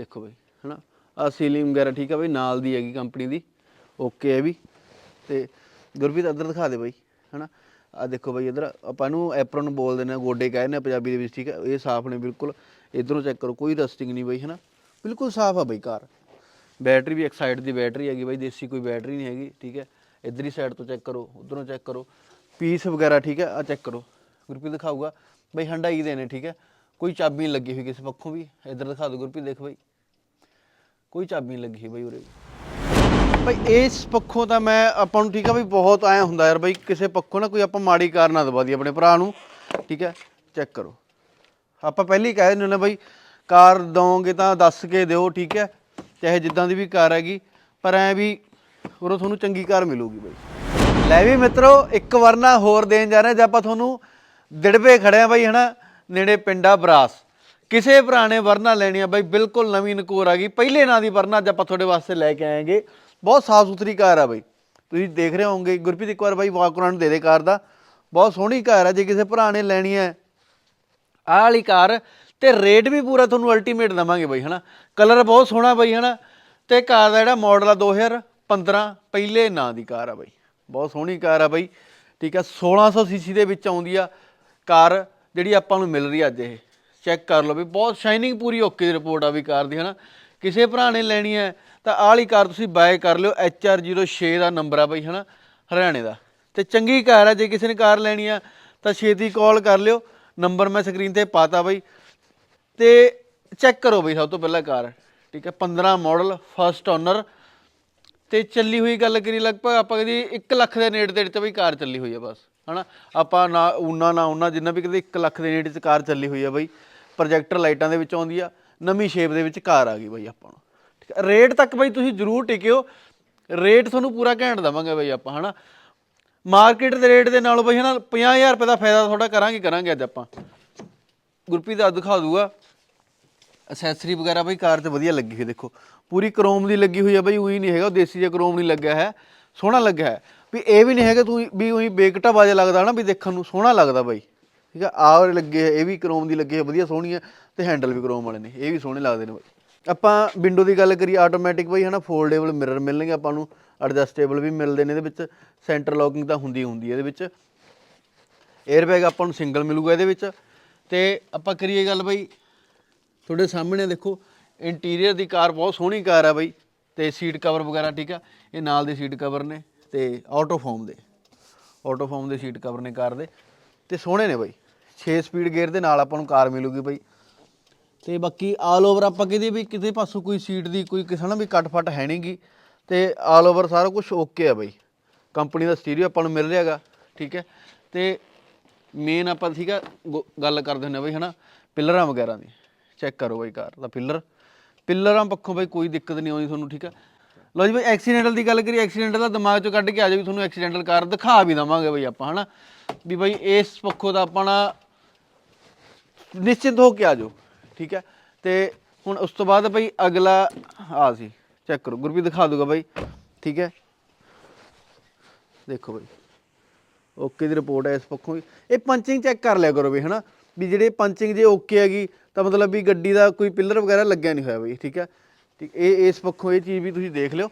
ਦੇਖੋ ਬਈ, ਹਨਾ? ਆ ਸੀਲਿੰਗ ਵਗੈਰਾ ਠੀਕ ਆ ਬਈ, ਨਾਲ ਦੀ ਹੈਗੀ ਕੰਪਨੀ ਦੀ। ਓਕੇ ਹੈ ਵੀ। ਤੇ ਗੁਰਪ੍ਰੀਤ, ਇੱਧਰ ਦਿਖਾ ਦੇ ਬਈ, ਹਨਾ? ਆ ਦੇਖੋ ਬਈ, ਇੱਧਰ ਆਪਾਂ ਨੂੰ ਐਪਰਨ ਬੋਲਦੇ ਨੇ ਗੋਡੇ ਕਹਿੰਦੇ ਨੇ ਪੰਜਾਬੀ ਦੇ ਵਿੱਚ, ਠੀਕ ਹੈ ਇਹ ਸਾਫ਼ ਨੇ, ਬਿਲਕੁਲ। ਇਧਰੋਂ ਚੈੱਕ ਕਰੋ, ਕੋਈ ਰਸਟਿੰਗ ਨਹੀਂ ਬਈ, ਹਨਾ? ਬਿਲਕੁਲ ਸਾਫ਼ ਆ ਬਈ ਕਾਰ। ਬੈਟਰੀ ਵੀ ਇੱਕ ਸਾਈਡ ਦੀ ਬੈਟਰੀ ਹੈਗੀ ਬਾਈ, ਦੇਸੀ ਕੋਈ ਬੈਟਰੀ ਨਹੀਂ ਹੈਗੀ, ਠੀਕ ਹੈ ਇਧਰਲੀ ਸਾਈਡ ਤੋਂ ਚੈੱਕ ਕਰੋ, ਉਧਰੋਂ ਚੈੱਕ ਕਰੋ। ਪੀਸ ਵਗੈਰਾ, ਠੀਕ ਹੈ ਆ ਚੈੱਕ ਕਰੋ। ਗੁਰਪ੍ਰੀਤ ਦਿਖਾਊਗਾ। ਬਈ ਹੰਡਾਈ ਦੇ ਨੇ, ਠੀਕ ਹੈ ਕੋਈ ਚਾਬੀ ਨਹੀਂ ਲੱਗੀ ਹੋਈ ਕਿਸੇ ਪੱਖੋਂ ਵੀ। ਇਧਰ ਦਿਖਾ ਦਿਓ ਗੁਰਪ੍ਰੀਤ, ਦੇਖ ਬਈ। ਕੋਈ ਚਾਬੀ ਨਹੀਂ ਲੱਗੀ ਬਈ ਉਰੇ। ਬਈ ਇਸ ਪੱਖੋਂ ਤਾਂ ਮੈਂ ਆਪਾਂ ਨੂੰ ਠੀਕ ਆ ਬਈ ਬਹੁਤ ਆਇਆ ਹੁੰਦਾ ਯਾਰ ਬਈ ਕਿਸੇ ਪੱਖੋਂ ਨਾ ਕੋਈ ਆਪਾਂ ਮਾੜੀ ਕਾਰ ਨਾ ਦਵਾ ਦੀ ਆਪਣੇ ਭਰਾ ਨੂੰ। ਠੀਕ ਹੈ? ਚੈੱਕ ਕਰੋ। ਆਪਾਂ ਪਹਿਲੀ ਕਹਿ ਦਿੰਦੇ ਨੇ ਬਈ, ਕਾਰ ਦਵੋਗੇ ਤਾਂ ਦੱਸ ਕੇ ਦਿਓ, ਠੀਕ ਹੈ? ਚਾਹੇ ਜਿੱਦਾਂ ਦੀ ਵੀ ਕਾਰ ਹੈਗੀ, ਪਰ ਐ ਵੀ ਉਰੋਂ ਤੁਹਾਨੂੰ ਚੰਗੀ ਕਾਰ ਮਿਲੂਗੀ ਬਈ। ਲੈ ਵੀ ਮਿੱਤਰੋ, ਇੱਕ ਵਾਰ ਨਾ ਹੋਰ ਦੇਣ ਜਾ ਰਹੇ ਜੇ ਆਪਾਂ ਤੁਹਾਨੂੰ ਦਿੜਵੇ ਖੜੇ ਆ ਬਈ, ਹਨਾ? ਨੇੜੇ ਪਿੰਡਾ ਬਰਾਸ। ਕਿਸੇ ਭਰਾ ਨੇ ਵਰਨਾ ਲੈਣੀ ਆ ਬਾਈ ਬਿਲਕੁਲ ਨਵੀਂ ਨਕੋਰ ਆ ਗਈ। ਪਹਿਲੇ ਨਾਂ ਦੀ ਵਰਨਾ ਅੱਜ ਆਪਾਂ ਤੁਹਾਡੇ ਵਾਸਤੇ ਲੈ ਕੇ ਆਏਗੇ। ਬਹੁਤ ਸਾਫ਼ ਸੁਥਰੀ ਕਾਰ ਆ ਬਾਈ। ਤੁਸੀਂ ਦੇਖ ਰਹੇ ਹੋਵੋਗੇ, ਗੁਰਪ੍ਰੀਤ ਇੱਕ ਵਾਰ ਬਾਈ ਵਾਕ ਦੇ ਦੇ ਕਾਰ ਦਾ। ਬਹੁਤ ਸੋਹਣੀ ਕਾਰ ਆ, ਜੇ ਕਿਸੇ ਭਰਾ ਨੇ ਲੈਣੀ ਹੈ। ਆਹ ਵਾਲੀ ਕਾਰ, ਤੇ ਰੇਟ ਵੀ ਪੂਰਾ ਤੁਹਾਨੂੰ ਅਲਟੀਮੇਟ ਦਵਾਂਗੇ ਬਈ, ਹਨਾ? ਕਲਰ ਬਹੁਤ ਸੋਹਣਾ ਬਈ, ਹਨਾ? ਤੇ ਕਾਰ ਦਾ ਜਿਹੜਾ ਮਾਡਲ ਆ 2015 ਪਹਿਲੇ ਨਾਂ ਦੀ ਕਾਰ ਆ ਬਾਈ। ਬਹੁਤ ਸੋਹਣੀ ਕਾਰ ਆ ਬਾਈ। ਠੀਕ ਆ 1600 ਸੀਸੀ ਦੇ ਵਿੱਚ ਆਉਂਦੀ ਆ ਕਾਰ ਜਿਹੜੀ ਆਪਾਂ ਨੂੰ ਮਿਲ ਰਹੀ ਆ ਅੱਜ ਇਹ। ਚੈੱਕ ਕਰ ਲਓ ਵੀ ਬਹੁਤ ਸ਼ਾਈਨਿੰਗ ਪੂਰੀ ਓਕੇ ਦੀ ਰਿਪੋਰਟ ਆ ਵੀ ਕਾਰ ਦੀ, ਹਨਾ? ਕਿਸੇ ਭਰਾ ਨੇ ਲੈਣੀ ਹੈ ਤਾਂ ਆਹ ਵਾਲੀ ਕਾਰ ਤੁਸੀਂ ਬਾਏ ਕਰ ਲਿਓ HR06 ਦਾ ਨੰਬਰ ਆ ਬਈ, ਹਨਾ? ਹਰਿਆਣੇ ਦਾ। ਤੇ ਚੰਗੀ ਕਾਰ ਆ, ਜੇ ਕਿਸੇ ਨੇ ਕਾਰ ਲੈਣੀ ਆ ਤਾਂ ਛੇਤੀ ਕਾਲ ਕਰ ਲਿਓ। ਨੰਬਰ ਮੈਂ ਸਕਰੀਨ ਤੇ ਪਾਤਾ ਬਈ। ਤੇ ਚੈੱਕ ਕਰੋ ਬਈ, ਸਭ ਤੋਂ ਪਹਿਲਾਂ ਕਾਰ ਠੀਕ ਹੈ 15 ਮਾਡਲ ਫਸਟ ਓਨਰ ਤੇ ਚੱਲੀ ਹੋਈ ਗੱਲ ਕਰੀ ਲਗਭਗ, ਆਪਾਂ ਕਦੀ 1 ਲੱਖ ਦੇ ਨੇੜੇ ਤੇੜੇ ਤੇ ਬਈ ਕਾਰ ਚੱਲੀ ਹੋਈ ਆ ਬਸ, ਹਨਾ? ਆਪਾਂ ਨਾ ਉਨਾ ਨਾ ਉਨਾ ਜਿੰਨਾ ਵੀ ਕਦੇ 1 ਲੱਖ ਦੇ ਨੇੜੇ ਚ ਕਾਰ ਚੱਲੀ ਹੋਈ ਹੈ ਬਈ। ਪ੍ਰੋਜੈਕਟਰ ਲਾਈਟਾਂ ਦੇ ਵਿੱਚ ਆਉਂਦੀ ਆ, ਨਵੀਂ ਸ਼ੇਪ ਦੇ ਵਿੱਚ ਕਾਰ ਆ ਗਈ ਬਾਈ ਆਪਾਂ ਨੂੰ। ਠੀਕ ਹੈ ਰੇਟ ਤੱਕ ਬਾਈ ਤੁਸੀਂ ਜ਼ਰੂਰ ਟਿਕਿਓ। ਰੇਟ ਤੁਹਾਨੂੰ ਪੂਰਾ ਘੈਂਟ ਦਵਾਂਗੇ ਬਾਈ ਆਪਾਂ, ਹਨਾ? ਮਾਰਕੀਟ ਦੇ ਰੇਟ ਦੇ ਨਾਲੋਂ ਬਈ, ਹਨਾ 50000 ਰੁਪਏ ਦਾ ਫਾਇਦਾ ਤੁਹਾਡਾ ਕਰਾਂਗੇ ਕਰਾਂਗੇ ਅੱਜ ਆਪਾਂ। ਗੁਰਪ੍ਰੀਤ ਦਾ ਦਿਖਾ ਦੂਗਾ। ਅਸੈਸਰੀ ਵਗੈਰਾ ਬਈ ਕਾਰ 'ਚ ਵਧੀਆ ਲੱਗੀ ਹੋਈ ਦੇਖੋ। ਪੂਰੀ ਕ੍ਰੋਮ ਦੀ ਲੱਗੀ ਹੋਈ ਆ ਬਈ, ਉਹੀ ਨਹੀਂ ਹੈਗਾ, ਉਹ ਦੇਸੀ ਜਿਹਾ ਕ੍ਰੋਮ ਨਹੀਂ ਲੱਗਿਆ ਹੈ, ਸੋਹਣਾ ਲੱਗਿਆ ਹੈ। ਵੀ ਇਹ ਵੀ ਨਹੀਂ ਹੈਗਾ ਤੂੰ ਵੀ ਉਹੀ ਬੇਕਟਾ ਬਾਜਾ ਲੱਗਦਾ ਨਾ ਵੀ ਦੇਖਣ ਨੂੰ ਸੋਹਣਾ ਲੱਗਦਾ ਬਾਈ। ਠੀਕ ਆ? ਆਹ ਵਾਲੇ ਲੱਗੇ ਇਹ ਵੀ ਕ੍ਰੋਮ ਦੀ ਲੱਗੇ ਹੈ ਵਧੀਆ ਸੋਹਣੀ ਹੈ ਤੇ ਹੈਂਡਲ ਵੀ ਕ੍ਰੋਮ ਵਾਲੇ ਨੇ, ਇਹ ਵੀ ਸੋਹਣੇ ਲੱਗਦੇ ਨੇ ਬਈ। ਆਪਾਂ ਵਿੰਡੋ ਦੀ ਗੱਲ ਕਰੀਏ ਆਟੋਮੈਟਿਕ ਬਈ, ਹਨਾ ਫੋਲਡੇਬਲ ਮਿਰਰ ਮਿਲਣਗੇ ਆਪਾਂ ਨੂੰ ਐਡਜਸਟੇਬਲ ਵੀ ਮਿਲਦੇ ਨੇ ਇਹਦੇ ਵਿੱਚ ਸੈਂਟਰ ਲੌਕਿੰਗ ਤਾਂ ਹੁੰਦੀ ਹੁੰਦੀ ਹੈ ਇਹਦੇ ਵਿੱਚ। 에ਅਰ ਬੈਗ ਆਪਾਂ ਨੂੰ ਸਿੰਗਲ ਮਿਲੂਗਾ ਇਹਦੇ ਵਿੱਚ। ਤੇ ਆਪਾਂ ਕਰੀਏ ਗੱਲ ਬਈ, ਤੁਹਾਡੇ ਸਾਹਮਣੇ ਦੇਖੋ ਇੰਟੀਰੀਅਰ ਦੀ ਕਾਰ ਬਹੁਤ ਸੋਹਣੀ ਕਾਰ ਆ ਬਾਈ, ਤੇ ਸੀਟ ਕਵਰ ਵਗੈਰਾ ਠੀਕ ਆ, ਇਹ ਨਾਲ ਦੇ ਸੀਟ ਕਵਰ ਨੇ, ਤੇ ਆਟੋ ਫੋਮ ਦੇ ਆਟੋ ਫੋਮ ਦੇ ਸੀਟ ਕਵਰ ਨੇ ਕਾਰ ਦੇ। ਤੇ ਸੋਹਣੇ ਨੇ ਬਾਈ। 6 ਸਪੀਡ ਗੇਅਰ ਦੇ ਨਾਲ ਆਪਾਂ ਨੂੰ ਕਾਰ ਮਿਲੂਗੀ ਬਾਈ। ਤੇ ਬਾਕੀ ਆਲ ਓਵਰ ਆਪਾਂ ਕਹਿੰਦੇ ਵੀ, ਕਿਤੇ ਪਾਸੋਂ ਕੋਈ ਸੀਟ ਦੀ ਕੋਈ ਕਿਸੇ ਨਾ ਵੀ ਕੱਟ ਫਟ ਹੈ ਨਹੀਂਗੀ ਤੇ ਆਲ ਓਵਰ ਸਾਰਾ ਕੁਝ ਓਕੇ ਆ ਬਾਈ। ਕੰਪਨੀ ਦਾ ਸਟੀਰੀਓ ਆਪਾਂ ਨੂੰ ਮਿਲ ਰਿਹਾਗਾ ਠੀਕ ਹੈ। ਤੇ ਮੇਨ ਆਪਾਂ ਠੀਕ ਆ ਗੋ- ਗੱਲ ਕਰਦੇ ਹੁੰਦੇ ਆ ਬਈ, ਹਨਾ। ਪਿੱਲਰਾਂ ਵਗੈਰਾ ਦੀ। ਚੈੱਕ ਕਰੋ ਬਾਈ ਕਾਰ ਦਾ ਪਿੱਲਰ ਪਿਲਰਾਂ ਪੱਖੋਂ ਬਾਈ ਕੋਈ ਦਿੱਕਤ ਨਹੀਂ ਆਉਂਦੀ ਤੁਹਾਨੂੰ, ਠੀਕ ਆ ਲਓ ਜੀ ਬਈ ਐਕਸੀਡੈਂਟਲ ਦੀ ਗੱਲ ਕਰੀਏ ਐਕਸੀਡੈਂਟਲ ਦਾ ਦਿਮਾਗ ਚੋਂ ਕੱਢ ਕੇ ਆ ਜਾਓ ਵੀ ਤੁਹਾਨੂੰ ਐਕਸੀਡੈਂਟਲ ਕਾਰ ਦਿਖਾ ਵੀ ਦਵਾਂਗੇ ਬਈ ਆਪਾਂ, ਹਨਾ? ਵੀ ਬਈ ਇਸ ਪੱਖੋਂ ਦਾ ਆਪਣਾ ਨਿਸ਼ਚਿਤ ਹੋ ਕੇ ਆ ਜਾਓ, ਠੀਕ ਹੈ? ਤੇ ਹੁਣ ਉਸ ਤੋਂ ਬਾਅਦ ਬਈ ਅਗਲਾ, ਆ ਸੀ ਚੈੱਕ ਕਰੋ, ਗੁਰਪ੍ਰੀਤ ਦਿਖਾ ਦੂਗਾ ਬਈ, ਠੀਕ ਹੈ? ਦੇਖੋ ਬਈ ਓਕੇ ਦੀ ਰਿਪੋਰਟ ਹੈ ਇਸ ਪੱਖੋਂ ਵੀ। ਇਹ ਪੰਚਿੰਗ ਚੈੱਕ ਕਰ ਲਿਆ ਕਰੋ ਵੀ ਹਨਾ? ਵੀ ਜਿਹੜੇ ਪੰਚਿੰਗ ਜੇ ਓਕੇ ਹੈਗੀ, ਤਾਂ ਮਤਲਬ ਵੀ ਗੱਡੀ ਦਾ ਕੋਈ ਪਿੱਲਰ ਵਗੈਰਾ ਲੱਗਿਆ ਨਹੀਂ ਹੋਇਆ ਬਈ, ਠੀਕ ਹੈ? ਠੀਕ, ਇਹ, ਇਸ ਪੱਖੋਂ ਇਹ ਚੀਜ਼ ਵੀ ਤੁਸੀਂ ਦੇਖ ਲਿਓ।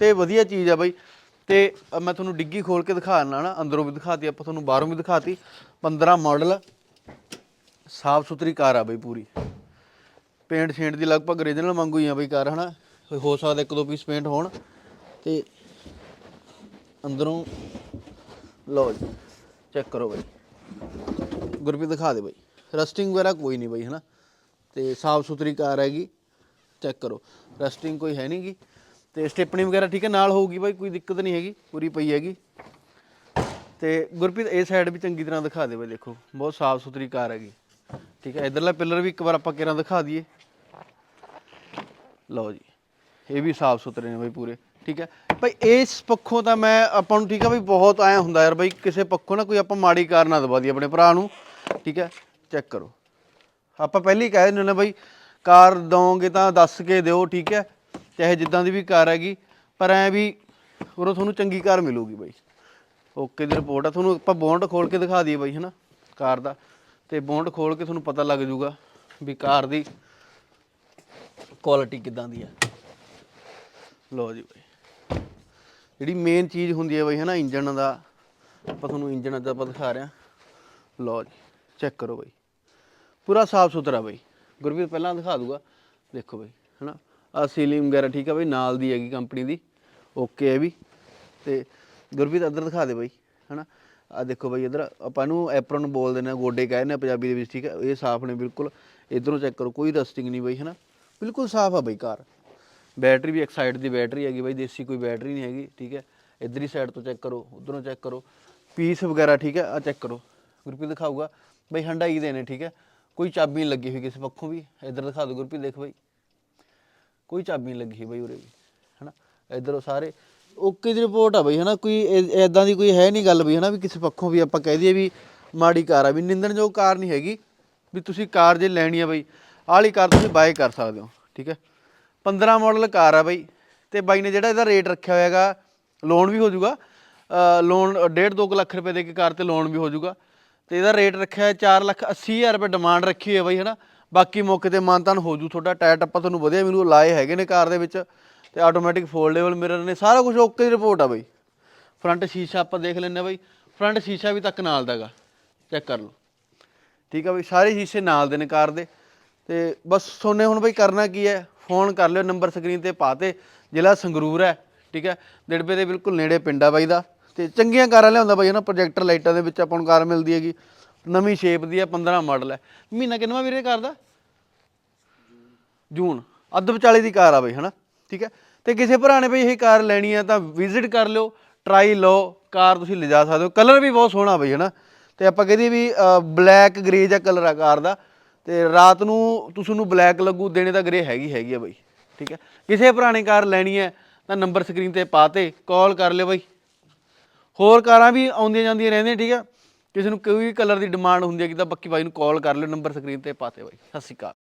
ਤੇ ਵਧੀਆ ਚੀਜ਼ ਆ ਬਾਈ। ਤੇ ਮੈਂ ਤੁਹਾਨੂੰ ਡਿੱਗੀ ਖੋਲ ਕੇ ਦਿਖਾਣਾ ਨਾ, ਅੰਦਰੋਂ ਵੀ ਦਿਖਾਤੀ, ਆਪਾਂ ਤੁਹਾਨੂੰ ਬਾਹਰੋਂ ਵੀ ਦਿਖਾਤੀ। 15 ਮਾਡਲ, ਸਾਫ਼ ਸੁਥਰੀ ਕਾਰ ਆ ਬਈ ਪੂਰੀ। ਪੇਂਟ ਸ਼ੇਂਟ ਦੀ ਲਗਭਗ ਓਰੀਜਨਲ ਵਾਂਗੂ ਹੀ ਆ ਬਈ ਕਾਰ, ਹਨਾ? ਹੋ ਸਕਦਾ ਇੱਕ ਦੋ ਪੀਸ ਪੇਂਟ ਹੋਣ। ਤੇ ਅੰਦਰੋਂ, ਲਓ ਜੀ ਚੈੱਕ ਕਰੋ ਬਈ। ਗੁਰਪ੍ਰੀਤ ਦਿਖਾ ਦੇ ਬਈ। ਰਸਟਿੰਗ ਵਗੈਰਾ ਕੋਈ ਨਹੀਂ ਬਈ, ਹਨਾ? ਤੇ ਸਾਫ਼ ਸੁਥਰੀ ਕਾਰ ਹੈਗੀ। ਚੈੱਕ ਕਰੋ। ਰਸਟਿੰਗ ਕੋਈ ਹੈ ਨਹੀਂਗੀ। ਤੇ ਸਟੇਪਣੀ ਵਗੈਰਾ ਠੀਕ ਹੈ, ਨਾਲ ਹੋਊਗੀ ਬਾਈ, ਕੋਈ ਦਿੱਕਤ ਨਹੀਂ ਹੈਗੀ, ਪੂਰੀ ਪਈ ਹੈਗੀ। ਤੇ ਗੁਰਪ੍ਰੀਤ, ਇਹ ਸਾਈਡ ਵੀ ਚੰਗੀ ਤਰ੍ਹਾਂ ਦਿਖਾ ਦੇ ਬਈ, ਦੇਖੋ। ਬਹੁਤ ਸਾਫ਼ ਸੁਥਰੀ ਕਾਰ ਹੈਗੀ। ਠੀਕ ਹੈ, ਇਧਰਲਾ ਪਿੱਲਰ ਵੀ ਇੱਕ ਵਾਰ ਆਪਾਂ ਕਿਰਾਂ ਦਿਖਾ ਦਈਏ। ਲਓ ਜੀ, ਇਹ ਵੀ ਸਾਫ਼ ਸੁਥਰੇ ਨੇ ਬਈ ਪੂਰੇ। ਠੀਕ ਹੈ ਭਾਈ ਇਸ ਪੱਖੋਂ ਤਾਂ ਮੈਂ, ਆਪਾਂ ਨੂੰ ਠੀਕ ਹੈ ਬਈ ਬਹੁਤ ਆਇਆ ਹੁੰਦਾ ਯਾਰ ਬਈ, ਕਿਸੇ ਪੱਖੋਂ ਨਾ ਕੋਈ ਆਪਾਂ ਮਾੜੀ ਕਾਰ ਨਾ ਦਵਾ ਦੀ ਆਪਣੇ ਭਰਾ ਨੂੰ। ਠੀਕ ਹੈ ਚੈੱਕ ਕਰੋ। ਆਪਾਂ ਪਹਿਲੀ ਕਹਿ ਦਿੰਦੇ ਨੇ ਬਈ ਕਾਰ ਦਵੋਗੇ ਤਾਂ ਦੱਸ ਕੇ ਦਿਓ, ਠੀਕ ਹੈ? ਚਾਹੇ ਜਿੱਦਾਂ ਦੀ ਵੀ ਕਾਰ ਹੈਗੀ, ਪਰ ਐ ਵੀ ਉਰੋਂ ਤੁਹਾਨੂੰ ਚੰਗੀ ਕਾਰ ਮਿਲੂਗੀ ਬਾਈ। ਓਕੇ ਦੀ ਰਿਪੋਰਟ ਆ, ਤੁਹਾਨੂੰ ਆਪਾਂ ਬੌਂਡ ਖੋਲ ਕੇ ਦਿਖਾ ਦਈਏ ਬਈ, ਹਨਾ? ਕਾਰ ਦਾ। ਤੇ ਬੌਂਡ ਖੋਲ ਕੇ ਤੁਹਾਨੂੰ ਪਤਾ ਲੱਗ ਜਾਊਗਾ ਵੀ ਕਾਰ ਦੀ ਕੁਆਲਿਟੀ ਕਿਦਾਂ ਦੀ ਆ। ਲਓ ਜੀ ਬਾਈ। ਜਿਹੜੀ ਮੇਨ ਚੀਜ਼ ਹੁੰਦੀ ਹੈ ਬਾਈ, ਹਨਾ ਇੰਜਨ ਦਾ, ਆਪਾਂ ਤੁਹਾਨੂੰ ਇੰਜਨ ਦਾ ਆਪਾਂ ਦਿਖਾ ਰਿਹਾ ਲਓ ਜੀ ਚੈੱਕ ਕਰੋ ਬਾਈ। ਪੂਰਾ ਸਾਫ਼ ਸੁਥਰਾ ਬਾਈ। ਗੁਰਵੀਰ ਪਹਿਲਾਂ ਦਿਖਾ ਦੂਗਾ। ਦੇਖੋ ਬਾਈ, ਹਨਾ? ਆ ਸੀਲਿੰਗ ਵਗੈਰਾ ਠੀਕ ਆ ਬਾਈ, ਨਾਲ ਦੀ ਹੈਗੀ ਕੰਪਨੀ ਦੀ। ਓਕੇ ਹੈ ਵੀ। ਤੇ ਗੁਰਵੀਰ ਇੱਧਰ ਦਿਖਾ ਦੇ ਬਾਈ, ਹਨਾ? ਆ ਦੇਖੋ ਬਾਈ, ਇੱਧਰ ਆਪਾਂ ਨੂੰ ਐਪਰਨ ਬੋਲ ਦਿੰਦੇ ਆ ਗੋਡੇ ਕਹਿੰਦੇ ਆ ਪੰਜਾਬੀ ਦੇ ਵਿੱਚ, ਠੀਕ ਹੈ ਇਹ ਸਾਫ਼ ਨੇ, ਬਿਲਕੁਲ। ਇਧਰੋਂ ਚੈੱਕ ਕਰੋ, ਕੋਈ ਰਸਟਿੰਗ ਨਹੀਂ ਬਾਈ, ਹਨਾ? ਬਿਲਕੁਲ ਸਾਫ਼ ਆ ਬਈ ਕਾਰ। ਬੈਟਰੀ ਵੀ ਇੱਕ ਸਾਈਡ ਦੀ ਬੈਟਰੀ ਹੈਗੀ ਬਾਈ, ਦੇਸੀ ਕੋਈ ਬੈਟਰੀ ਨਹੀਂ ਹੈਗੀ, ਠੀਕ ਹੈ ਇਧਰਲੀ ਸਾਈਡ ਤੋਂ ਚੈੱਕ ਕਰੋ, ਉਧਰੋਂ ਚੈੱਕ ਕਰੋ। ਪੀਸ ਵਗੈਰਾ, ਠੀਕ ਹੈ ਆ ਚੈੱਕ ਕਰੋ। ਗੁਰਪ੍ਰੀਤ ਦਿਖਾਊਗਾ। ਬਈ ਹੰਡਾਈ ਦੇ ਨੇ, ਠੀਕ ਹੈ ਕੋਈ ਚਾਬੀ ਨਹੀਂ ਲੱਗੀ ਹੋਈ ਕਿਸੇ ਪੱਖੋਂ ਵੀ। ਇੱਧਰ ਦਿਖਾ ਦਿਓ ਗੁਰਪ੍ਰੀਤ, ਦੇਖ ਬਾਈ। ਕੋਈ ਚਾਬੀ ਨਹੀਂ ਲੱਗੀ ਹੋਈ ਬਾਈ ਉਰੇ ਵੀ, ਹਨਾ? ਇਧਰੋਂ ਸਾਰੇ। ਓਕੇ ਦੀ ਰਿਪੋਰਟ ਆ ਬਈ, ਹਨਾ? ਕੋਈ ਐਦਾਂ ਦੀ ਕੋਈ ਹੈ ਨਹੀਂ ਗੱਲ ਬਈ, ਹਨਾ? ਵੀ ਕਿਸੇ ਪੱਖੋਂ ਵੀ ਆਪਾਂ ਕਹਿ ਦਈਏ ਵੀ ਮਾੜੀ ਕਾਰ ਆ ਵੀ ਨਿੰਦਣਯੋਗ ਕਾਰ ਨਹੀਂ ਹੈਗੀ। ਵੀ ਤੁਸੀਂ ਕਾਰ ਜੇ ਲੈਣੀ ਆ ਬਈ, ਆਲੀ ਕਾਰ ਤੁਸੀਂ ਬਾਏ ਕਰ ਸਕਦੇ ਹੋ, ਠੀਕ ਹੈ? 15 ਮਾਡਲ ਕਾਰ ਆ ਬਈ, ਤੇ ਬਾਈ ਨੇ ਜਿਹੜਾ ਇਹਦਾ ਰੇਟ ਰੱਖਿਆ ਹੋਇਆ ਹੈਗਾ ਲੋਨ ਵੀ ਹੋ ਜਾਊਗਾ। ਲੋਨ 1.5 2 ਲੱਖ ਰੁਪਏ ਦੇ ਕੇ ਕਾਰ ਤੇ ਲੋਨ ਵੀ ਹੋ ਜਾਊਗਾ। ਤੇ ਇਹਦਾ ਰੇਟ ਰੱਖਿਆ ਹੈ 4 ਲੱਖ 80 ਹਜ਼ਾਰ ਰੁਪਏ ਡਿਮਾਂਡ ਰੱਖੀ ਹੋਈ ਹੈ ਬਈ, ਹਨਾ? ਬਾਕੀ ਮੌਕੇ ਤੇ ਮਾਨਤਾਨ ਹੋ ਜੂ, ਤੁਹਾਡਾ ਟਾਇਰ ਟੱਪਾ ਤੁਹਾਨੂੰ ਵਧੀਆ ਮੈਨੂੰ ਲਾਏ ਹੈਗੇ ਨੇ ਕਾਰ ਦੇ ਵਿੱਚ ਤੇ ਆਟੋਮੈਟਿਕ ਫੋਲਡੇਬਲ ਮਿਰਰ ਨੇ, ਸਾਰਾ ਕੁਝ ਓਕੇ ਦੀ ਰਿਪੋਰਟ ਆ ਬਾਈ। ਫਰੰਟ ਸ਼ੀਸ਼ਾ ਆਪਾਂ ਦੇਖ ਲੈਂਦੇ ਹਾਂ ਬਈ ਫਰੰਟ ਸ਼ੀਸ਼ਾ ਵੀ ਤੱਕ ਨਾਲ ਦਾਗਾ ਚੈੱਕ ਕਰ ਲਓ। ਠੀਕ ਆ ਬਈ, ਸਾਰੇ ਸ਼ੀਸ਼ੇ ਨਾਲ ਦੇ ਨੇ ਕਾਰ ਦੇ, ਤੇ ਬਸ ਸੋਨੇ ਹੁਣ ਬਈ ਕਰਨਾ ਕੀ ਹੈ ਫੋਨ ਕਰ ਲਿਓ ਨੰਬਰ ਸਕਰੀਨ ਤੇ ਪਾਤੇ ਜ਼ਿਲ੍ਹਾ ਸੰਗਰੂਰ ਹੈ, ਠੀਕ ਹੈ? ਦਿੜਬੇ ਦੇ ਬਿਲਕੁਲ ਨੇੜੇ ਪਿੰਡ ਆ ਬਾਈ ਦਾ। ਤੇ ਚੰਗੀਆਂ ਕਾਰਾਂ ਲਿਆਉਂਦਾ ਬਾਈ ਨਾ ਪ੍ਰੋਜੈਕਟਰ ਲਾਈਟਾਂ ਦੇ ਵਿੱਚ ਆਪਾਂ ਨੂੰ ਕਾਰ ਮਿਲਦੀ ਹੈਗੀ। ਨਵੀਂ ਸ਼ੇਪ ਦੀ ਆ 15 ਮਾਡਲ ਹੈ ਮਹੀਨਾ ਕਿੰਨਵਾ ਵੀਰੇ ਕਾਰ ਦਾ? ਜੂਨ। ਅੱਧ ਵਿਚਾਲੇ ਦੀ ਕਾਰ ਆ ਬਈ, ਹਨਾ? ਠੀਕ ਹੈ ਤੇ ਕਿਸੇ ਭਰਾ ਨੇ ਬਈ ਇਹ ਕਾਰ ਲੈਣੀ ਹੈ ਤਾਂ ਵਿਜ਼ਿਟ ਕਰ ਲਿਓ ਟਰਾਈ ਲਓ, ਕਾਰ ਤੁਸੀਂ ਲਿਜਾ ਸਕਦੇ ਹੋ। ਕਲਰ ਵੀ ਬਹੁਤ ਸੋਹਣਾ ਬਈ, ਹਨਾ? ਤੇ ਆਪਾਂ ਕਹਦੇ ਵੀ ਬਲੈਕ ਗ੍ਰੇ ਜਾਂ ਕਲਰ ਆ ਕਾਰ ਦਾ। ਤੇ ਰਾਤ ਨੂੰ ਤੁਸੀਂ ਨੂੰ ਬਲੈਕ ਲੱਗੂ ਦੇਣੇ ਤਾਂ ਗ੍ਰੇ ਹੈਗੀ ਹੈਗੀ ਆ ਬਈ। ਠੀਕ ਹੈ ਕਿਸੇ ਭਰਾ ਨੇ ਕਾਰ ਲੈਣੀ ਹੈ ਤਾਂ ਨੰਬਰ ਸਕਰੀਨ ਤੇ ਪਾਤੇ ਕਾਲ ਕਰ ਲਿਓ ਬਈ। ਹੋਰ ਕਾਰਾਂ ਵੀ ਆਉਂਦੀਆਂ ਜਾਂਦੀਆਂ ਰਹਿੰਦੀਆਂ, ਠੀਕ ਆ? ਕਿਸੇ ਨੂੰ ਕੋਈ ਵੀ ਕਲਰ ਦੀ ਡਿਮਾਂਡ ਹੁੰਦੀ ਹੈ ਕਿ ਤਾਂ ਬੱਕੀ ਬਾਈ ਨੂੰ ਕਾਲ ਕਰ ਲਿਓ ਨੰਬਰ ਸਕਰੀਨ ਤੇ ਪਾਤੇ ਬਾਈ। ਸਤਿ ਸ਼੍ਰੀ ਅਕਾਲ।